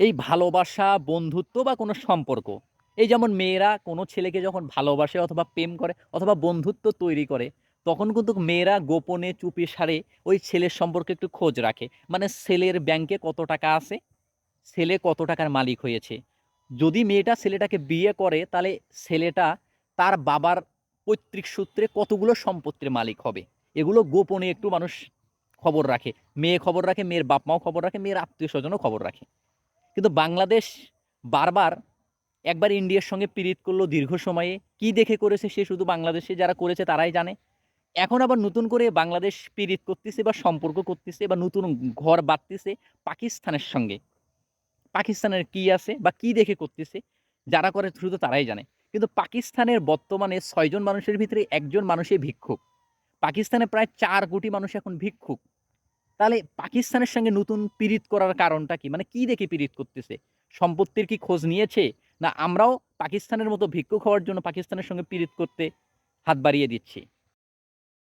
এই ভালোবাসা, বন্ধুত্ব বা কোনো সম্পর্ক, এই যেমন মেয়েরা কোনো ছেলেকে যখন ভালোবাসে অথবা প্রেম করে অথবা বন্ধুত্ব তৈরি করে, তখন কিন্তু মেয়েরা গোপনে চুপিসারে ওই ছেলের সম্পর্কে একটু খোঁজ রাখে। মানে ছেলের ব্যাংকে কত টাকা আছে? ছেলে কত টাকার মালিক হয়েছে? যদি মেয়েটা ছেলেটাকে বিয়ে করে তাহলে ছেলেটা তার বাবার পৈতৃক সূত্রে কতগুলো সম্পত্তির মালিক হবে? এগুলো গোপনে একটু মানুষ খবর রাখে। মেয়ে খবর রাখে, মেয়ের বাপ-মাও খবর রাখে, মেয়ের আত্মীয় স্বজনও খবর রাখে। কিন্তু বাংলাদেশ বারবার একবার ইন্ডিয়ার সঙ্গে পিরিত করল দীর্ঘ সময়ে। কি দেখে করেছে সে শুধু বাংলাদেশে যারা করেছে তারাই জানে। এখন আবার নতুন করে বাংলাদেশ পিরিত করতেছে বা সম্পর্ক করতেছে বা নতুন ঘর বাঁধতেছে পাকিস্তানের সঙ্গে। পাকিস্তানের কি আছে বা কি দেখে করতেছে? যারা করে শুধু তারাই জানে। কিন্তু পাকিস্তানের বর্তমানে ছয়জন মানুষের ভিতরে ১ জন মানুষই ভিক্ষুক। পাকিস্তানে প্রায় চার কোটি মানুষ এখন ভিক্ষুক। তাহলে পাকিস্তানের সঙ্গে নতুন পীড়িত করার কারণটা কি? মানে কি দেখে পীড়িত করতেছে? সম্পত্তির কি খোঁজ নিয়েছে? না, আমরাও পাকিস্তানের মতো ভিক্ষুক হওয়ার জন্য পাকিস্তানের সঙ্গে পীড়িত করতে হাত বাড়িয়ে দিচ্ছি?